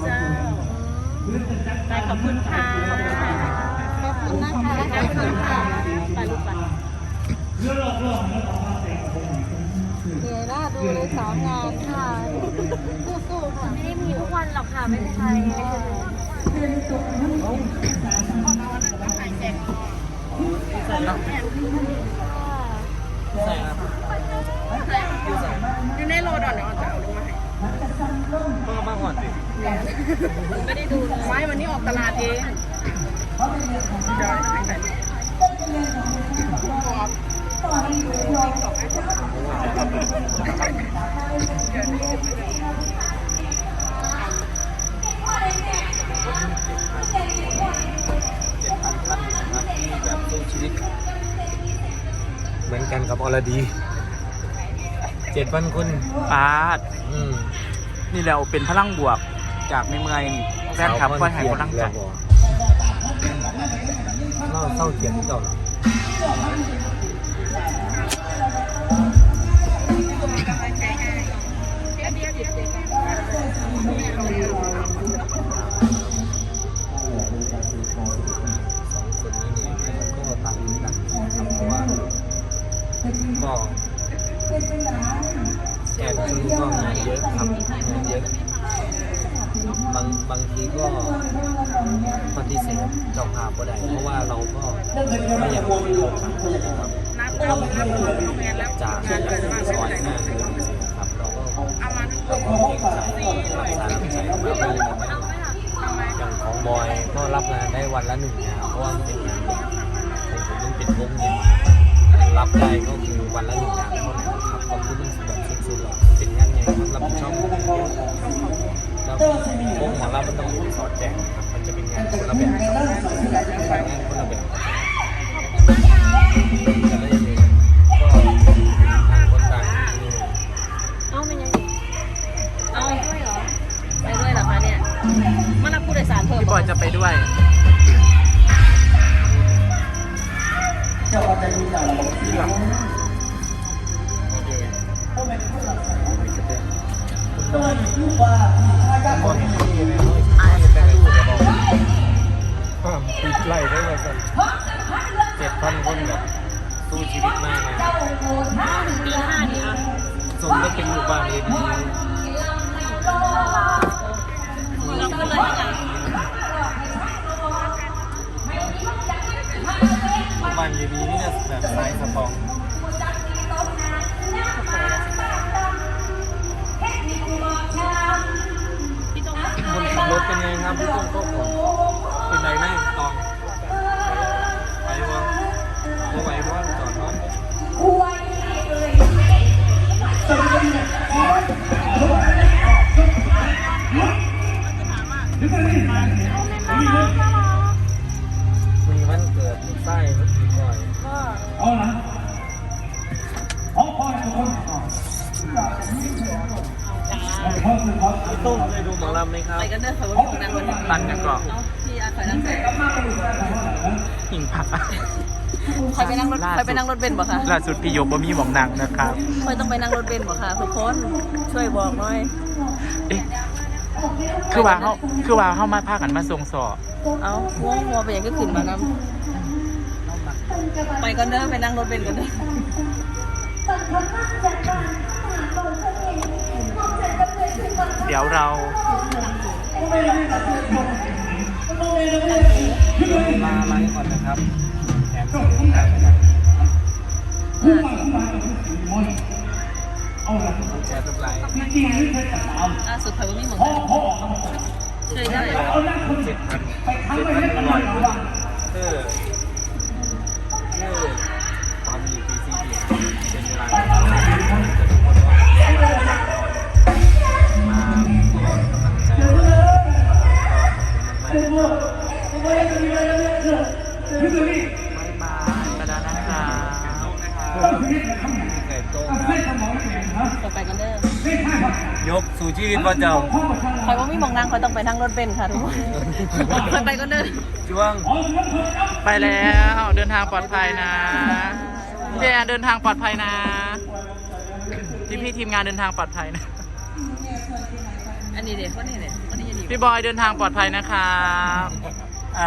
เจ้าไปขอบคุณค่ะขอบคุณนะคะขอบคุณค่ะไปลูกไปเดี๋ยวน่าดูเลยสาวงานค่ะสู้ๆค่ะไม่ได้มีทุกวันหรอกค่ะไม่เป็นไรอยู่ในโลดอนเดี๋ยวอ่อาจะเอาลงมาให้พ่อมาก่อนสิ ไม่ได้ดูไม้วันนี้ออกตลาดเองเดี๋ยวให้ใส่เจ็ดพันท่านนะครับที่แบบสู้ชีวิตเหมือนกันกับอรดีเจ็ดพันคนปาด อืม นี่เราเป็นพลังบวก จากในเมืองนี่แฟนคลับคอยให้กำลังใจเล่าเศร้าเขียนที่เก่าเหรอ บางทีก็ปฏิเสธเจ้าภาพก็ได้ เพราะว่าเราก็ไม่อยากให้เราจัดนะครับนัดเอานัดเอาโรงเรียนแล้วจากงานเกิดมาซอยหน้าเรือนครับเราก็เอามาทั้งหมดเกรงใจรักษาน้ำใจของเราไม่ได้อย่างของบอยก็รับงานได้วันละหนึ่งงานเพราะว่าเป็นงานเด็กของผมมันเป็นวงเงินรับได้ก็คือวันละหนึ่งงานเท่านั้นครับก็คือมันแบบสุดๆหรอเป็นงานใหญ่ต้องรับผิดชอบ แล้ววงหมอลำมันต้องสอดแจ้งครับ มันจะเป็นงานคนละแบบครับงานคนละแบบแต่ละอย่างก็ต่างคนต่างนี่เอ้าเป็นยังไงเอ้าด้วยเหรอ ไปด้วยเหรอคะเนี่ยมารับผู้โดยสารเพิ่มพี่บอยจะไปด้วย ปิดไล่ได้เลยกันเจ็ดพันคนแบบสู้ชีวิตมากเลยครับตีห้าดีอะส่งก็เป็นหมู่บ้านเอง มีวันเกิดใต้รถดีก่อยพี่ตุ้มเคยดูหมอลำไหมครับไปกันเด้อค่ะวันนี้นวันนี้ตันกันก่อนเอาพี่อาคอยนั่งใส่หิ่งผักคอยไปนั่งรถคอยไปนั่งรถเบนซ์บ่คะล่าสุดพี่ยกบ่มีหมองนังนะครับคอยต้องไปนั่งรถเบนบ่คะทุกคนช่วยบอกหน่อยเอ๊ะ คือว่าเขาคือว่าเขามาพากันมาทรงสอบเอาง่วงมัวไปอย่างก็ขึ้นมานำไปกันเด้อไปนั่งรถเบนซ์กันเด้อเดี๋ยวเราลาไลฟ์ก่อนนะครับแถมแชร์ทุกไลน์ล่าสุดคอยว่ามีหมดช่วยได้เจ็ดพันเจ็ดพันอร่อยเออเออตอนนี้ปีซีดีเป็นเวลามาให้กำลังใจก็ขอบคุณมากๆบายบายกระดาษนะคะไยกสู่ชีวิตว่าเจ้าคอยว่ามีหมองนั่งคอยต้องไปนั่งรถเบนซ์ค่ะทุกคนคอยไปกันเด้อจ้วงไปแล้วเดินทางปลอดภัยนะพี่แอนเดินทางปลอดภัยนะพี่พี่ๆทีมงานเดินทางปลอดภัยนะ อันนี้เด็กคนนี้เด็กคนนี้จะดีพี่บอยเดินทางปลอดภัยนะครับอา